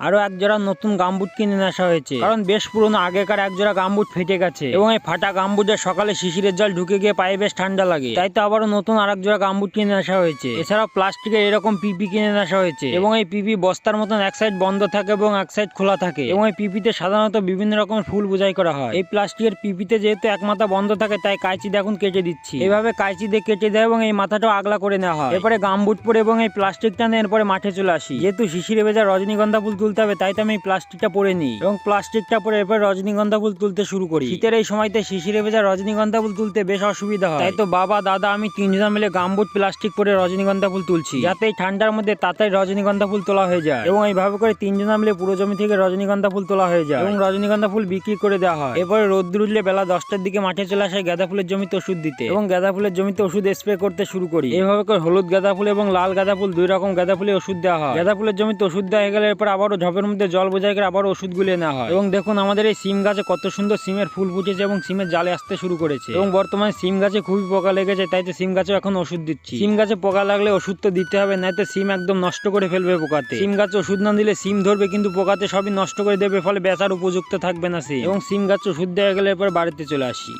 আরও এক জোড়া নতুন গামবুট কিনে আসা হয়েছে। কারণ বেশ পুরনো, আগেকার এক জোড়া গামবুট ফেটে গেছে। এবং এই ফাটা গামবুটে সকালে শিশিরের জল ঢুকে গিয়ে পায়ে বেশ ঠান্ডা লাগে। তাই তো আবারও নতুন আরেক জোড়া গামবুট কিনে আসা হয়েছে। এছাড়াও প্লাস্টিকের এরকম পিপি কিনে আসা হয়েছে। এবং এই পিপি বস্তার মতন এক সাইড বন্ধ থাকে এবং এক সাইড খোলা থাকে। এবং এই পিপিতে সাধারণত বিভিন্ন রকমের ফুল বোঝাই করা হয়। এই প্লাস্টিকের পিপিতে যেহেতু এক মাথা বন্ধ থাকে, তাই কাঁচি দিয়ে এখন কেটে দিচ্ছি। এভাবে কাঁচি দিয়ে কেটে দেয় এবং এই মাথাটাও আগলা করে নেওয়া হয়। এরপরে গামবুট পরে এবং এই প্লাস্টিকটা নিয়ে এরপরে মাঠে চলে আসি। যেহেতু শিশিরে ভেজা রজনীগন্ধা ফুল তুলতে হবে, তাই তো আমি প্লাস্টিকটা পরে নিই। এবং প্লাস্টিকটা পরে এরপর রজনীগন্ধা ফুল তুলতে শুরু করি। শীতের এই সময়তে শিশিরে ভেজা রজনীগন্ধা ফুল তুলতে বেশ অসুবিধা হয়। তাই তো বাবা, দাদা, আমি তিনজন মিলে গামবুট, প্লাস্টিক পরে রজনীগন্ধা ফুল তুলছি। যাতে এই ঠান্ডার মধ্যে তাড়াতাড়ি রজনীগন্ধা ফুল তোলা হয়ে যায়। এবং এইভাবে করে তিনজন মিলে পুরো জমি থেকে রজনীগন্ধা ফুল তোলা হয়ে যায়। এবং রজনীগন্ধা ফুল বিক্রি করে দেওয়া হয়। এরপরে রোদ্দুর উঠলে বেলা দশটার দিকে মাঠে চলে আসে গাঁদা ফুলের জমিতে ওষুধ দিতে। এবং গাঁদা ফুলের জমিতে ওষুধ স্প্রে করতে শুরু করি। এইভাবে করে হলুদ গাঁদা ফুল এবং লাল গাঁদা ফুল দুই রকম গাঁদা ফুলে ওষুধ দেওয়া হয়। গাঁদা ফুলের জমিতে ওষুধ দেওয়া হয়ে গেলে এরপর আবারও ঝপের মধ্যে জল বোঝাই করে আবার ওষুধ গুলিয়ে নেওয়া হয়। এবং দেখুন আমাদের এই সিম গাছে কত সুন্দর সিমের ফুল ফুটেছে এবং সিমের জালে আসতে শুরু করেছে। এবং বর্তমানে সিম গাছে খুবই পোকা লেগেছে, তাই তো সিম গাছে এখন ওষুধ দিচ্ছি। সিম গাছে পোকা লাগলে ওষুধ তো দিতে হবে না সিম একদম নষ্ট করে ফেলবে পোকাতে। সিম গাছে ওষুধ না দিলে সিম ধরবে, কিন্তু পোকাতে সবই নষ্ট করে দেবে, ফলে বেচার উপযুক্ত থাকবে না সিম। এবং সিম গাছে ওষুধ দেওয়া গেলে এরপর বাড়িতে চলে আসি।